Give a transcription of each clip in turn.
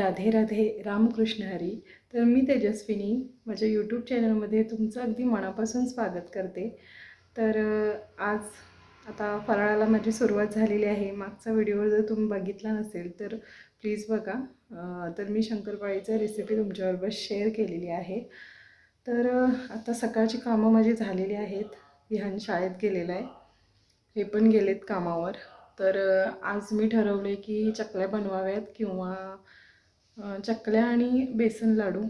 राधे राधे रामकृष्ण हरी. तर मी तेजस्विनी माझ्या यूट्यूब चॅनलमध्ये तुमचं अगदी मनापासून स्वागत करते. तर आज आता फराळाला माझी सुरुवात झालेली आहे. मागचा व्हिडिओ जर तुम्ही बघितला नसेल तर प्लीज बघा. तर मी शंकरपाळीचं रेसिपी तुमच्याबरोबर शेअर केलेली आहे. तर आता सकाळची कामं माझी झालेली आहेत. विहान शाळेत गेलेलं आहे. हे पण गेलेत कामावर. तर आज मी ठरवले की चकल्या बनवाव्यात किंवा चकल्या आणि बेसन लाडू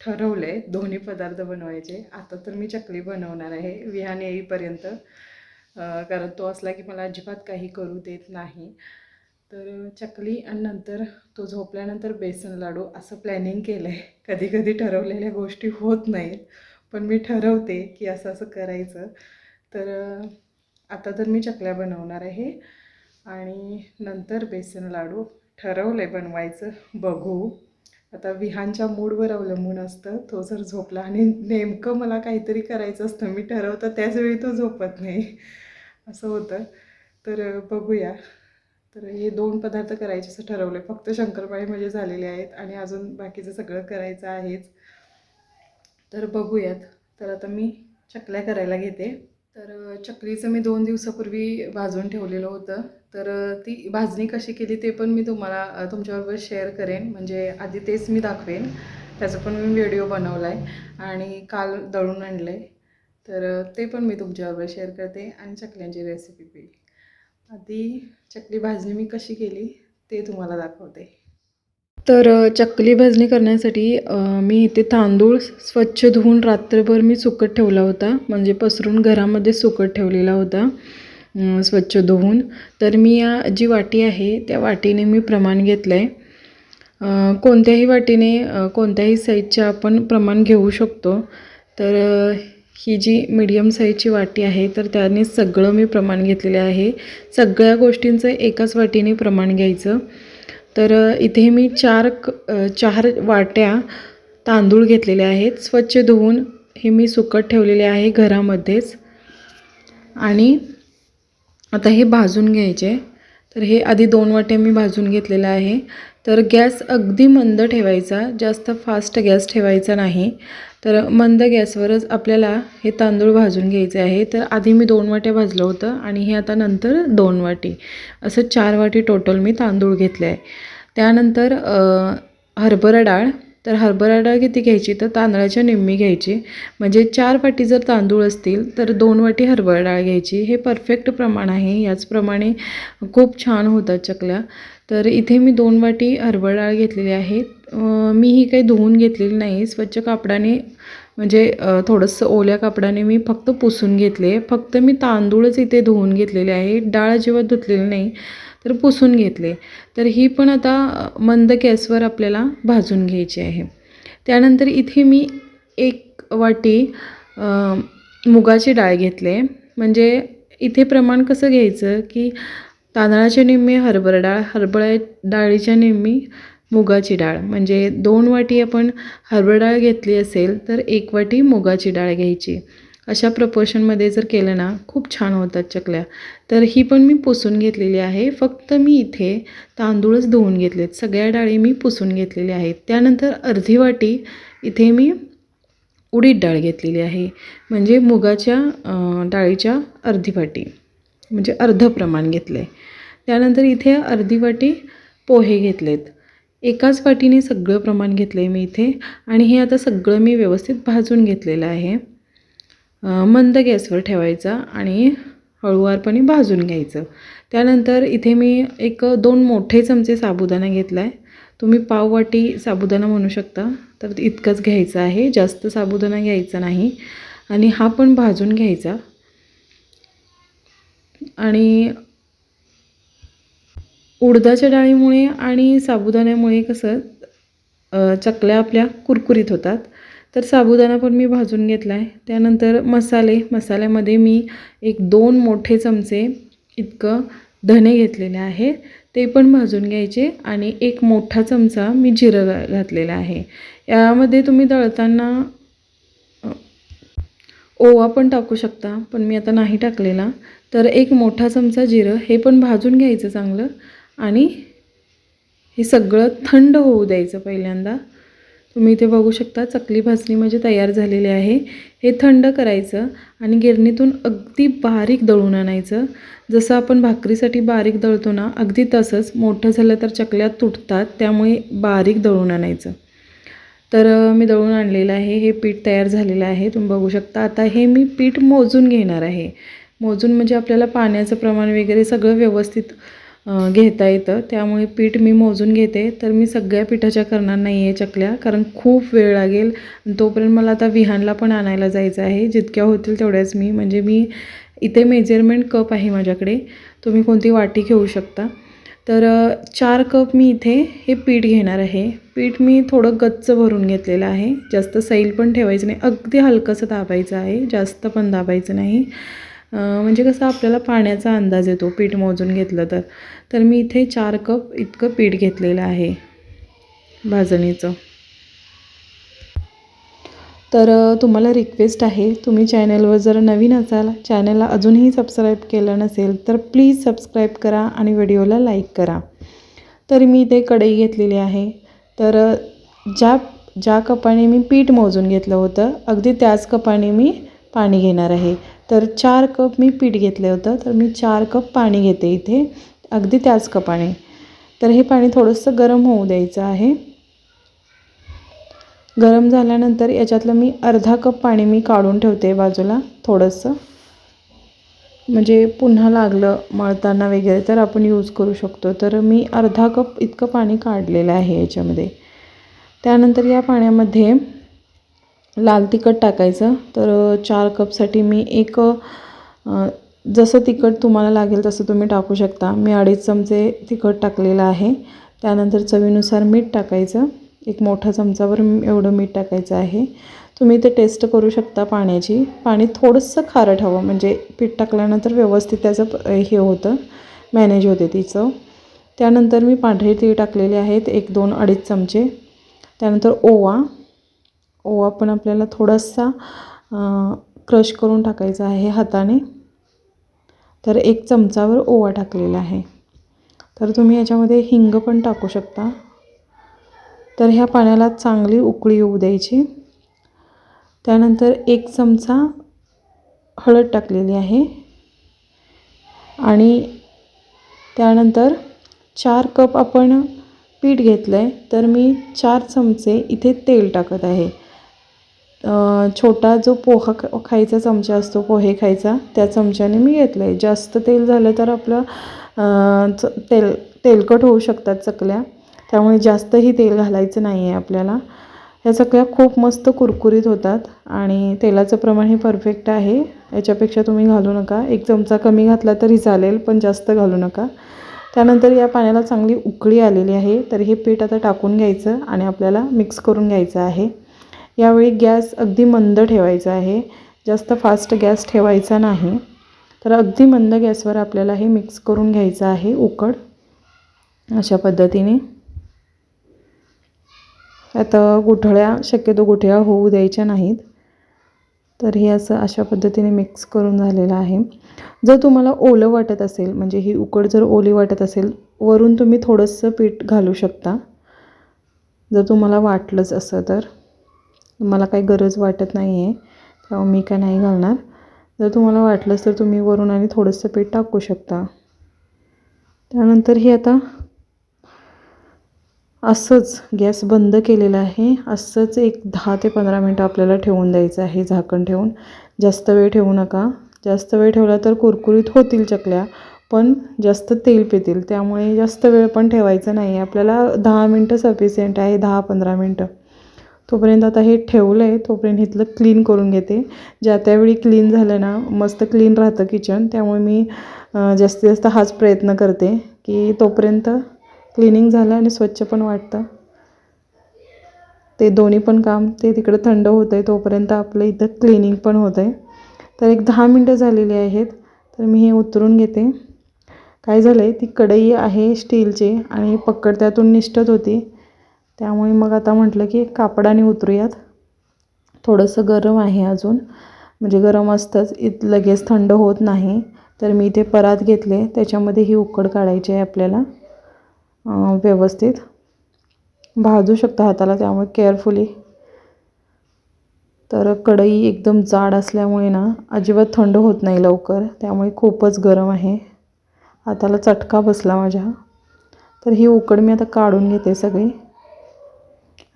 ठरवले दोन्ही पदार्थ बनवायचे. आता तर मी चकली बनवणार आहे. विहान येईपर्यंत. कारण तो असला की मला अजिबात काही करू देत नाही. तर चकली आणि नंतर तो झोपल्यानंतर बेसन लाडू असं प्लॅनिंग केलं आहे कधी कधी ठरवलेल्या गोष्टी होत नाहीत. पण मी ठरवते की असं असं करायचं. तर आता तर मी चकल्या बनवणार आहे. आणि नंतर बेसन लाडू. ठरवलं आहे बनवायचं बघू. आता विहानच्या मूडवर अवलंबून असतं तो जर झोपला आणि नेमकं मला काहीतरी करायचं असतं मी ठरवतं त्याचवेळी तो झोपत नाही. असं होतं. तर बघूया. तर हे दोन पदार्थ करायचे असं ठरवलं आहे फक्त शंकरपाळी म्हणजे झालेले आहेत आणि अजून बाकीचं सगळं करायचं आहेच. तर बघूयात. तर आता मी चकल्या करायला घेते. तर चक्रीचं चकलीचं मी दोन दिवसापूर्वी भाजून ठेवलेलं होतं. तर ती भाजणी कशी केली ते पण मी तुम्हाला तुमच्याबरोबर शेअर करेन. म्हणजे आधी तेच मी दाखवेन. त्याचा पण मी व्हिडिओ बनवला आहे आणि काल दळून आणलं आहे तर ते पण मी तुमच्याबरोबर शेअर करते आणि चकल्यांची रेसिपी आधी चकली भाजणी मी कशी केली ते तुम्हाला दाखवते. तर चकली भाजणी करण्यासाठी मी इथे तांदूळ स्वच्छ धुवून रात्रभर मी सुकत ठेवला होता. म्हणजे पसरून घरामध्ये सुकत ठेवलेला होता. स्वच्छ धुवून. तर मी या जी वाटी आहे त्या वाटीने मी प्रमाण घेतलं आहे कोणत्याही वाटीने कोणत्याही साईजच्या आपण प्रमाण घेऊ शकतो. तर ही जी मीडियम साईजची वाटी आहे तर त्याने सगळं मी प्रमाण घेतलेलं आहे. सगळ्या गोष्टींचं एकाच वाटीने प्रमाण घ्यायचं. तर इथे मी चार क चार वाट्या तांदूळ घेतलेले आहेत. स्वच्छ धुवून हे मी सुकत ठेवलेले आहे घरामध्येच. आणि आता हे भाजून घ्यायचे. तर हे आधी दोन वाट्या मी भाजून घेतलेलं आहे. तर गॅस अगदी मंद ठेवायचा. जास्त फास्ट गॅस ठेवायचा नाही. तर मंद गॅसवरच आपल्याला हे तांदूळ भाजून घ्यायचे आहे. तर आधी मी दोन वाट्या भाजलं होतं आणि हे आता नंतर दोन वाटी. असं चार वाटी टोटल मी तांदूळ घेतले आहे. त्यानंतर हरभरा डाळ. तर हरभरा डाळ किती घ्यायची? तर तांदळाच्या निम्मी घ्यायची. म्हणजे चार वाटी जर तांदूळ असतील तर दोन वाटी हरभरा डाळ घ्यायची. हे परफेक्ट प्रमाण आहे. याचप्रमाणे खूप छान होतात चकल्या. तर इथे मी दोन वाटी हरभरा डाळ घेतलेली आहे. मी ही काही धुवून घेतलेली नाही. स्वच्छ कापडाने म्हणजे थोडंसं ओल्या कापडाने मी फक्त पुसून घेतले. फक्त मी तांदूळच इथे धुवून घेतलेले आहे. डाळ अजिबात धुतलेली नाही तर पुसून घेतले. तर ही पण आता मंद गॅसवर आपल्याला भाजून घ्यायची आहे. त्यानंतर इथे मी एक वाटी मुगाची डाळ घेतले. म्हणजे इथे प्रमाण कसं घ्यायचं की तांदळाच्या निम्मी हरभरा डाळ हरभरा डाळीच्या निम्मी मुगाची डाळ. म्हणजे दोन वाटी आपण हरभरा डाळ घेतली असेल तर एक वाटी मुगाची डाळ घ्यायची. अशा प्रपोर्शनमध्ये जर केलं ना खूप छान होतात चकल्या. तर ही पण मी पुसून घेतलेली आहे. फक्त मी इथे तांदूळच धुवून घेतलेत. सगळ्या डाळी मी पुसून घेतलेल्या आहेत. त्यानंतर अर्धी वाटी इथे मी उडीद डाळ घेतलेली आहे. म्हणजे मुगाच्या डाळीच्या अर्धी वाटी. म्हणजे अर्ध प्रमाण घेतलं आहे त्यानंतर इथे अर्धी वाटी पोहे घेतलेत. एकाच वाटीने सगळं प्रमाण घेतलं आहे मी इथे. आणि हे आता सगळं मी व्यवस्थित भाजून घेतलेलं आहे. मंद गॅसवर ठेवायचा आणि हळूवारपणे भाजून घ्यायचं. त्यानंतर इथे मी एक दोन मोठे चमचे साबुदाणा घेतला आहे तुम्ही पाववाटी साबुदाणा म्हणू शकता. तर इतकंच घ्यायचं आहे. जास्त साबुदाणा घ्यायचा नाही. आणि हा पण भाजून घ्यायचा. आणि उडदाच्या डाळीमुळे आणि साबुदाण्यामुळे कसं चकल्या आपल्या कुरकुरीत होतात. तर साबुदाणा पण मी भाजून घेतला आहे त्यानंतर मसाले मसाल्यामध्ये मी एक दोन मोठे चमचे इतकं धणे घेतलेले आहे. ते पण भाजून घ्यायचे आणि एक मोठा चमचा मी जिरं घा- आहे. यामध्ये तुम्ही दळताना ओवा पण टाकू शकता पण मी आता नाही टाकलेला. तर एक मोठा चमचा जिरं हे पण भाजून घ्यायचं चांगलं. आणि हे सगळं थंड होऊ द्यायचं पहिल्यांदा. तुम्ही इथे बघू शकता चकली भाजणी म्हणजे तयार झालेली आहे. हे थंड करायचं आणि गिरणीतून अगदी बारीक दळून आणायचं. जसं आपण भाकरीसाठी बारीक दळतो ना अगदी तसंच. मोठं झालं तर चकल्या तुटतात त्यामुळे बारीक दळून आणायचं. तर मी दळून आणलेलं आहे. हे पीठ तयार झालेलं आहे. तुम्ही बघू शकता. आता हे मी पीठ मोजून घेणार आहे. मोजून म्हणजे आपल्याला पाण्याचं प्रमाण वगैरे सगळं व्यवस्थित घेता येतं. त्यामुळे पीठ मी मोजून घेते. तर मी सगळ्या पिठाच्या करणार नाही आहे चकल्या कारण खूप वेळ लागेल. तोपर्यंत मला आता विहानला पण आणायला जायचं आहे. जितक्या होतील तेवढ्याच मी. म्हणजे मी इथे मेजरमेंट कप आहे माझ्याकडे. तुम्ही कोणती वाटी घेऊ शकता. तर चार कप मी इथे हे पीठ घेणार आहे. पीठ मी थोडं गच्च भरून घेतलेलं आहे. जास्त सैल पण ठेवायचं नाही. अगदी हलकंसं दाबायचं आहे. जास्त पण दाबायचं नाही. म्हणजे कसं आपल्याला पाण्याचा अंदाज येतो पीठ मोजून घेतलं तर. तर मी इथे चार कप इतकं पीठ घेतलेलं आहे भाजणीचं. तर तुम्हाला रिक्वेस्ट आहे तुम्ही चॅनलवर जर नवीन असाल चॅनलला अजूनही सबस्क्राईब केलं नसेल तर प्लीज सबस्क्राईब करा आणि व्हिडिओला लाईक करा. तर मी इथे कढई घेतलेली आहे. तर ज्या ज्या कपाने मी पीठ मोजून घेतलं होतं अगदी त्याच कपाने मी पाणी घेणार आहे. तर चार कप मी पीठ घेतलं होतं तर मी चार कप पाणी घेते इथे अगदी त्याच कपाने तर हे पाणी थोडंसं गरम होऊ द्यायचं आहे. गरम झाल्यानंतर याच्यातलं मी अर्धा कप पाणी मी काढून ठेवते बाजूला थोडंसं. म्हणजे पुन्हा लागलं मळताना वगैरे तर आपण यूज करू शकतो. तर मी अर्धा कप इतकं पाणी काढलेलं आहे याच्यामध्ये. त्यानंतर या पाण्यामध्ये लाल तिखट टाकायचं. तर चार कपसाठी मी एक जसं तिखट तुम्हाला लागेल तसं तुम्ही टाकू शकता. मी अडीच चमचे तिखट टाकलेलं आहे. त्यानंतर चवीनुसार मीठ टाकायचं. एक मोठा चमचावर एवढं मीठ टाकायचं आहे. तुम्ही ते टेस्ट करू शकता पाण्याची. पाणी थोडंसं खारट हवं म्हणजे पीठ टाकल्यानंतर व्यवस्थित त्याचं हे होतं. मॅनेज होते ती चव. त्यानंतर मी पांढरे तीळ टाकलेले आहेत. एक दोन अडीच चमचे. त्यानंतर ओवा. ओवा पण आपल्याला थोडासा क्रश करून टाकायचा आहे हाताने. तर एक चमचावर ओवा टाकलेला आहे. तर तुम्ही याच्यामध्ये हिंग पण टाकू शकता. तर ह्या पाण्याला चांगली उकळी येऊ द्यायची. त्यानंतर एक चमचा हळद टाकलेली आहे. आणि त्यानंतर चार कप आपण पीठ घेतलं आहे तर मी चार चमचे इथे तेल टाकत आहे. छोटा जो पोहा खायचा चमचा असतो पोहे खायचा त्या चमच्याने मी घेतलं आहे जास्त तेल झालं तर आपलं च तेल तेलकट होऊ शकतात चकल्या. त्यामुळे जास्तही तेल घालायचं नाही आहे आपल्याला. ह्या चकल्या खूप मस्त कुरकुरीत होतात आणि तेलाचं प्रमाण हे परफेक्ट आहे. याच्यापेक्षा तुम्ही घालू नका. एक चमचा कमी घातला तरी चालेल पण जास्त घालू नका. त्यानंतर या पाण्याला चांगली उकळी आलेली आहे. तर हे पीठ आता टाकून घ्यायचं आणि आपल्याला मिक्स करून घ्यायचं आहे. यावेळी गॅस अगदी मंद ठेवायचा आहे. जास्त फास्ट गॅस ठेवायचा नाही. तर अगदी मंद गॅसवर आपल्याला हे मिक्स करून घ्यायचं आहे उकड. अशा पद्धतीने. आता गुठळ्या शक्यतो गुठळ्या होऊ द्यायच्या नाहीत. तर हे असं अशा पद्धतीने मिक्स करून झालेलं आहे. जर तुम्हाला ओलं वाटत असेल म्हणजे ही उकड जर ओली वाटत असेल वरून तुम्ही थोडंसं पीठ घालू शकता. जर तुम्हाला वाटलंच असं तर. मला काही गरज वाटत नाही आहे त्यामुळे मी काय नाही घालणार. जर तुम्हाला वाटलंच तर तुम्ही वरून आणि थोडंसं पीठ टाकू शकता. त्यानंतर हे आता असंच गॅस बंद केलेला आहे. असंच एक दहा ते पंधरा मिनटं आपल्याला ठेवून द्यायचं आहे झाकण ठेवून. जास्त वेळ ठेवू नका. जास्त वेळ ठेवला तर कुरकुरीत होतील चकल्या पण जास्त तेल पितील. त्यामुळे जास्त वेळ पण ठेवायचं नाही आपल्याला दहा मिनटं सफिशियंट आहे दहा पंधरा मिनटं. तोपर्यंत आता हे ठेवलं आहे तोपर्यंत इथलं क्लीन करून घेते. ज्या त्यावेळी क्लीन झालं ना मस्त क्लीन राहतं किचन त्यामुळे मी जास्तीत जास्त हाच प्रयत्न करते की तोपर्यंत क्लिनिंग झालं आणि स्वच्छ पण वाटतं. ते दोन्ही पण काम ते तिकडं थंड होतं आहे तोपर्यंत आपलं इथं क्लिनिंग पण होतं आहे तर एक दहा मिनटं झालेली आहेत तर मी हे उतरून घेते. काय झालं आहे ती कढई आहे स्टीलची आणि पक्कड त्यातून निष्ठत होती. त्यामुळे मग आता म्हटलं की कापडाने उतरूयात. थोडंसं गरम आहे अजून. म्हणजे गरम असतंच. इत लगेच थंड होत नाही. तर मी ते परात घेतले. त्याच्यामध्ये ही उकड काढायची आहे आपल्याला. व्यवस्थित. भाजू शकता हाताला त्यामुळे केअरफुली तर कढई एकदम जाड असल्यामुळे ना अजिबात थंड होत नाही लवकर. त्यामुळे खूपच गरम आहे. हाताला चटका बसला माझ्या. तर ही उकड मी आता काढून घेते सगळी.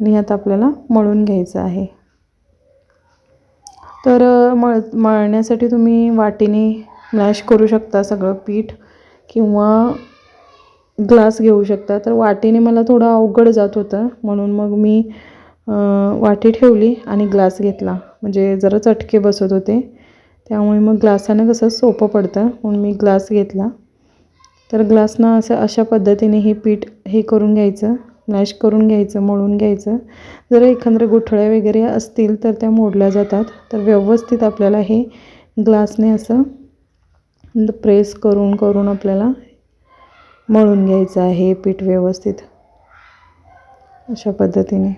आणि आता आपल्याला मळून घ्यायचं आहे. तर मळ मळण्यासाठी तुम्ही वाटीने मॅश करू शकता सगळं पीठ किंवा ग्लास घेऊ शकता. तर वाटीने मला थोडं अवघड जात होतं म्हणून मग मी वाटी ठेवली आणि ग्लास घेतला. म्हणजे जरा चटके बसत होते. त्यामुळे मग ग्लासानं कसं सोपं पडतं म्हणून मी ग्लास घेतला. तर ग्लासनं असं अशा पद्धतीने हे पीठ हे करून घ्यायचं. मॅश करून घ्यायचं मळून घ्यायचं. जर एखाद्या गुठळ्या वगैरे असतील तर त्या मोडल्या जातात. तर व्यवस्थित आपल्याला हे ग्लासने असं प्रेस करून करून आपल्याला मळून घ्यायचं आहे पीठ व्यवस्थित. अशा पद्धतीने.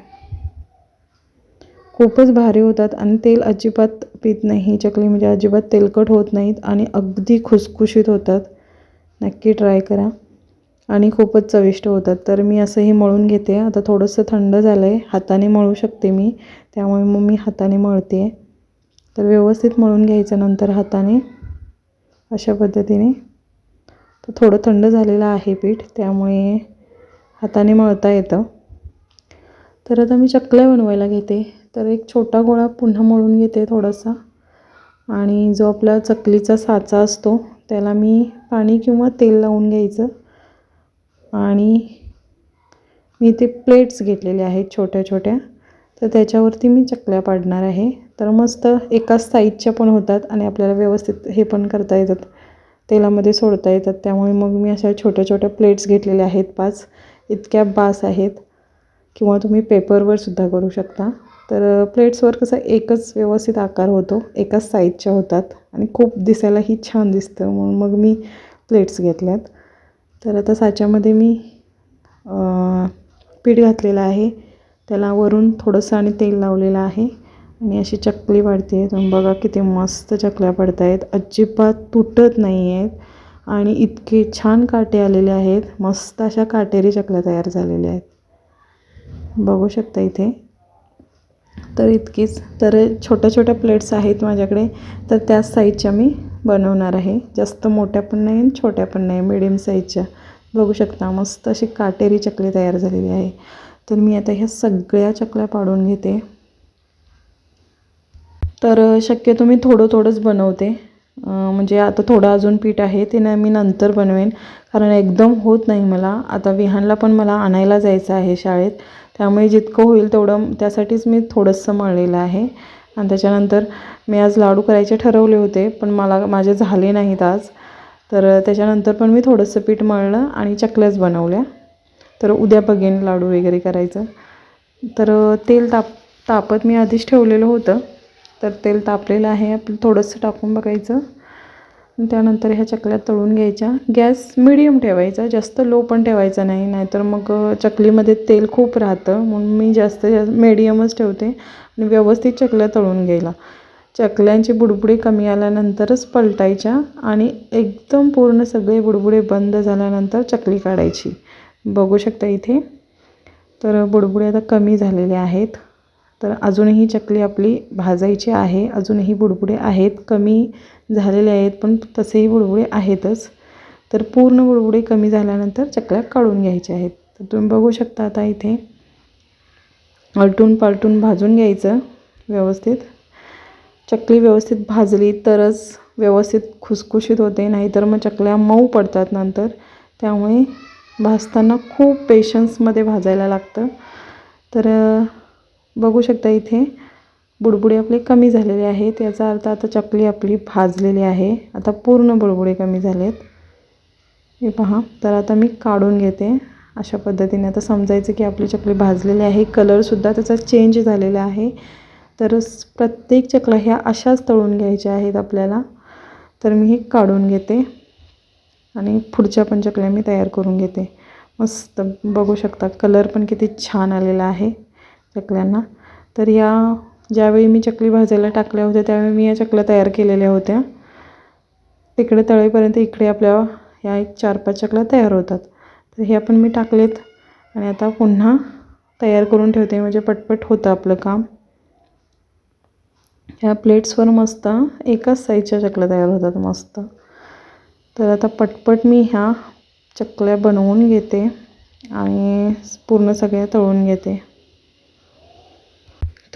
खूपच भारी होतात आणि तेल अजिबात पित नाही. चकली म्हणजे अजिबात तेलकट होत नाहीत आणि अगदी खुसखुशीत होतात. नक्की ट्राय करा. आणि खूपच चविष्ट होतात. तर मी असंही मळून घेते. आता थोडंसं थंड झालं आहे हाताने मळू शकते मी. त्यामुळे मग मी हाताने मळते. आहे तर व्यवस्थित मळून घ्यायचं नंतर हाताने. अशा पद्धतीने. तर थोडं थंड झालेलं आहे पीठ. त्यामुळे हाताने मळता येतं. तर आता मी चकल्या बनवायला घेते. तर एक छोटा गोळा पुन्हा मळून घेते थोडासा. आणि जो आपला चकलीचा साचा असतो त्याला मी पाणी किंवा तेल लावून घ्यायचं. आणि मी ते प्लेट्स घेतलेले आहेत छोट्या छोट्या. तर त्याच्यावरती मी चकल्या पाडणार आहे. तर मस्त एकाच साईजच्या पण होतात आणि आपल्याला व्यवस्थित हे पण करता येतात. तेलामध्ये सोडता येतात. त्यामुळे मग मी अशा छोट्या छोट्या प्लेट्स घेतलेल्या आहेत पाच. इतक्या बास आहेत. किंवा तुम्ही पेपरवर सुद्धा करू शकता. तर प्लेट्सवर कसं एकच व्यवस्थित आकार होतो. एकाच साईजच्या होतात. आणि खूप दिसायलाही छान दिसतं. म्हणून मग मी प्लेट्स घेतल्यात. तर आता साच्यामध्ये मी पीठ घातलेलं आहे. त्याला वरून थोडंसं आणि तेल लावलेलं आहे. आणि अशी चकली पाडते तुम्ही बघा किती मस्त चकल्या पडत आहेत अजिबात तुटत नाही आहेत आणि इतके छान काटे आलेले आहेत. मस्त अशा काटेरी चकल्या तयार झालेल्या आहेत. बघू शकता इथे. तर इतकीच. तर छोट्या छोट्या प्लेट्स आहेत माझ्याकडे. तर त्याच साईजच्या मी बनवणार आहे. जास्त मोठ्या पण नाही आणि छोट्या पण नाही मिडियम साईजच्या बघू शकता मस्त अशी काटेरी चकली तयार झालेली आहे. तर मी आता ह्या सगळ्या चकल्या पाडून घेते. तर शक्यतो मी थोडं थोडंच बनवते. म्हणजे आता थोडं अजून पीठ आहे ते ना मी नंतर बनवेन. कारण एकदम होत नाही मला. आता विहानला पण मला आणायला जायचं आहे शाळेत. त्यामुळे जितकं होईल तेवढं त्यासाठीच मी थोडंसं मळलेलं आहे. आणि त्याच्यानंतर मी आज लाडू करायचे ठरवले होते पण मला माझे झाले नाहीत आज. तर त्याच्यानंतर पण मी थोडंसं पीठ मळलं आणि चकल्याच बनवल्या. तर उद्या बघेन लाडू वगैरे करायचं. तर तेल ताप तापत मी आधीच ठेवलेलं होतं. तर तेल तापलेलं आहे आपलं थोडंसं टाकून बघायचं. त्यानंतर ह्या चकल्या तळून घ्यायच्या. गॅस मिडियम ठेवायचा जास्त लो पण ठेवायचा नाही नाहीतर मग चकलीमध्ये तेल खूप राहतं म्हणून मी जास्त जास्त मिडियमच ठेवते आणि व्यवस्थित चकल्या तळून घ्यायला. चकल्यांची बुडबुडे कमी आल्यानंतरच पलटायच्या आणि एकदम पूर्ण सगळे बुडबुडे बंद झाल्यानंतर चकली काढायची. बघू शकता इथे. तर बुडबुडे आता कमी झालेले आहेत. तर अजूनही चकली आपली भाजायची आहे. अजूनही बुडबुडे आहेत. कमी झालेले आहेत पण तसेही बुडबुडे आहेतच. तर पूर्ण बुडबुडे कमी झाल्यानंतर चकल्या काढून घ्यायच्या आहेत. तर तुम्ही बघू शकता आता इथे आलटून पालटून भाजून घ्यायचं व्यवस्थित. चकली व्यवस्थित भाजली तरच व्यवस्थित खुसखुशीत होते नाहीतर मग चकल्या मऊ पडतात नंतर. त्यामुळे भाजताना खूप पेशन्समध्ये भाजायला लागतं. तर बघू शकता इथे बुडबुडे आपले कमी झालेले आहेत. याचा अर्थ आता चकली आपली भाजलेली आहे. आता पूर्ण बुडबुडे कमी झालेत. हे पहा. तर आता मी काढून घेते. अशा पद्धतीने आता समजायचं की आपली चकली भाजलेली आहे. कलरसुद्धा त्याचा चेंज झालेला आहे. तर प्रत्येक चकल्या ह्या अशाच तळून घ्यायच्या आहेत आपल्याला. तर मी हे काढून घेते. आणि पुढच्या पण चकल्या मी तयार करून घेते. मस्त. बघू शकता कलर पण किती छान आलेला आहे. चकल्यांना. तर या ज्यावेळी मी चकली भाजायला टाकल्या होत्या त्यावेळी मी या चकल्या तयार केलेल्या होत्या. तिकडे तळेपर्यंत इकडे आपल्या ह्या एक चार पाच चकल्या तयार होतात. तर ह्या पण मी टाकलेत आणि आता पुन्हा तयार करून ठेवते. म्हणजे पटपट होतं आपलं काम. ह्या प्लेट्सवर मस्त एकाच साईजच्या चकल्या तयार होतात मस्त. तर आता पटपट मी ह्या चकल्या बनवून घेते आणि पूर्ण सगळ्या तळून घेते.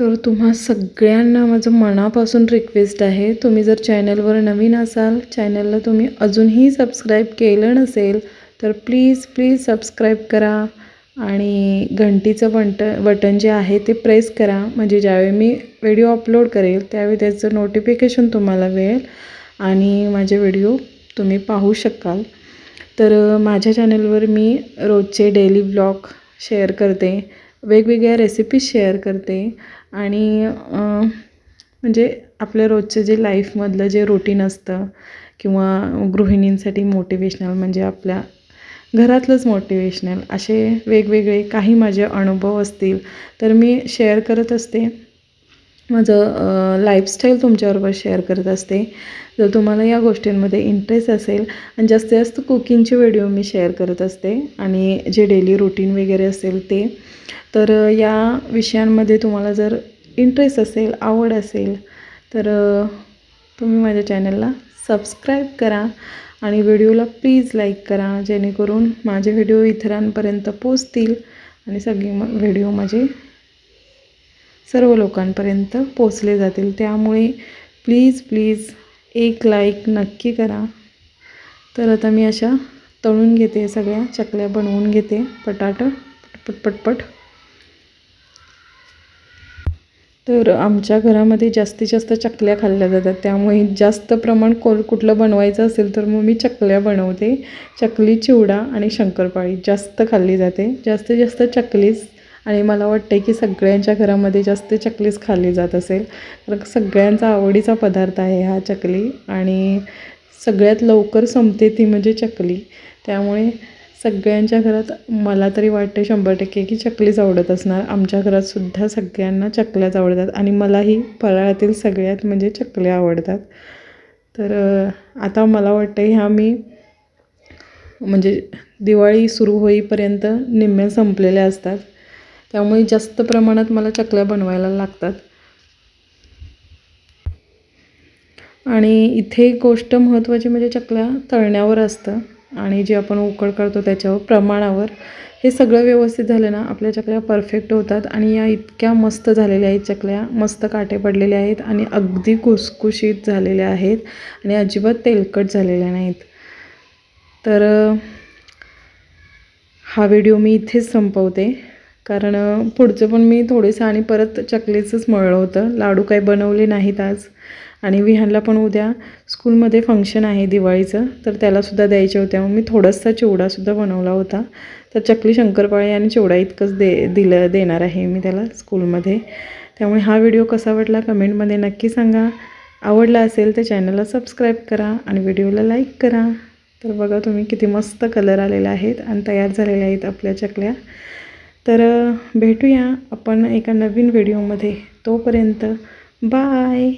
तर तुम्हा सगळ्यांना माझं मनापासून रिक्वेस्ट आहे. तुम्ही जर चॅनलवर नवीन असाल चॅनलला तुम्ही अजूनही सबस्क्राईब केलं नसेल तर प्लीज प्लीज सबस्क्राईब करा. आणि घंटीचं बंट बटन जे आहे ते प्रेस करा. म्हणजे ज्यावेळी मी व्हिडिओ अपलोड करेल त्यावेळी त्याचं नोटिफिकेशन तुम्हाला मिळेल. आणि माझे व्हिडिओ तुम्ही पाहू शकाल. तर माझ्या चॅनलवर मी रोजचे डेली ब्लॉग शेअर करते. वेगवेगळ्या रेसिपीज शेअर करते. आणि म्हणजे आपल्या रोजचं जे लाईफमधलं जे रुटीन असतं किंवा गृहिणींसाठी मोटिवेशनल म्हणजे आपल्या घरातलंच मोटिवेशनल असे वेगवेगळे काही माझे अनुभव असतील तर मी शेअर करत असते. माझं लाईफस्टाईल तुमच्याबरोबर शेअर करत असते. जर तुम्हाला या गोष्टींमध्ये इंटरेस्ट असेल आणि जास्तीत जास्त कुकिंगचे व्हिडिओ मी शेअर करत असते आणि जे डेली रुटीन वगैरे असेल ते तर या विषयांमध्ये तुम्हाला जर इंटरेस्ट असेल आवड असेल तर तुम्ही माझ्या चॅनलला सबस्क्राईब करा आणि व्हिडिओला प्लीज लाईक करा जेणेकरून माझे व्हिडिओ इतरांपर्यंत पोचतील आणि सगळे म व्हिडिओ माझे सर्व लोकांपर्यंत पोचले जातील. त्यामुळे प्लीज प्लीज एक लाईक नक्की करा. तर आता मी अशा तळून घेते सगळ्या चकल्या बनवून घेते. पटाट पटपट पटपट. तर आमच्या घरामध्ये जास्तीत जास्त चकल्या खाल्ल्या जातात. त्यामुळे जास्त प्रमाण को कुठलं बनवायचं असेल तर मग मी चकल्या बनवते. चकली चिवडा आणि शंकरपाळी जास्त खाल्ली जाते. जास्तीत जास्त चकलीच आणि मला वाटतं की सगळ्यांच्या घरामध्ये जास्त चकलीच खाल्ली जात असेल. तर सगळ्यांचा आवडीचा पदार्थ आहे हा चकली आणि सगळ्यात लवकर संपते ती म्हणजे चकली. त्यामुळे सगळ्यांच्या घरात मला तरी वाटते शंभर टक्के की चकलीच आवडत असणार. आमच्या घरात सुद्धा सगळ्यांना चकल्याच आवडतात आणि मलाही फराळातील सगळ्यात म्हणजे चकल्या आवडतात. तर आता मला वाटतं ह्या मी म्हणजे दिवाळी सुरू होईपर्यंत निम्म्या संपलेल्या असतात. त्यामुळे जास्त प्रमाणात मला चकल्या बनवायला लागतात. आणि इथे एक गोष्ट महत्त्वाची म्हणजे चकल्या तळण्यावर असतं आणि जे आपण उकड करतो त्याच्यावर प्रमाणावर हे सगळं व्यवस्थित झालं ना आपल्या चकल्या परफेक्ट होतात आणि या इतक्या मस्त झालेल्या आहेत चकल्या मस्त काटे पडलेल्या आहेत आणि अगदी कुसकुशीत झालेल्या आहेत आणि अजिबात तेलकट झालेल्या नाहीत. तर हा व्हिडिओ मी इथेच संपवते. कारण पुढचं पण मी थोडेसं आणि परत चकलीचंच मळलं होतं. लाडू काही बनवले नाहीत आज. आणि विहानला पण उद्या स्कूलमध्ये फंक्शन आहे दिवाळीचं तर त्यालासुद्धा द्यायच्या होत्या. मग मी थोडासा चिवडासुद्धा बनवला होता. तर चकली शंकरपाळे आणि चिवडा इतकंच दे दिलं देणार आहे मी त्याला स्कूलमध्ये त्यामुळे हा व्हिडिओ कसा वाटला कमेंटमध्ये नक्की सांगा. आवडला असेल तर चॅनलला सबस्क्राईब करा आणि व्हिडिओला लाईक करा. तर बघा तुम्ही किती मस्त कलर आलेला आहेत आणि तयार झालेल्या आहेत आपल्या चकल्या. तर भेटूया आपण एका नवीन व्हिडिओमध्ये. तोपर्यंत बाय.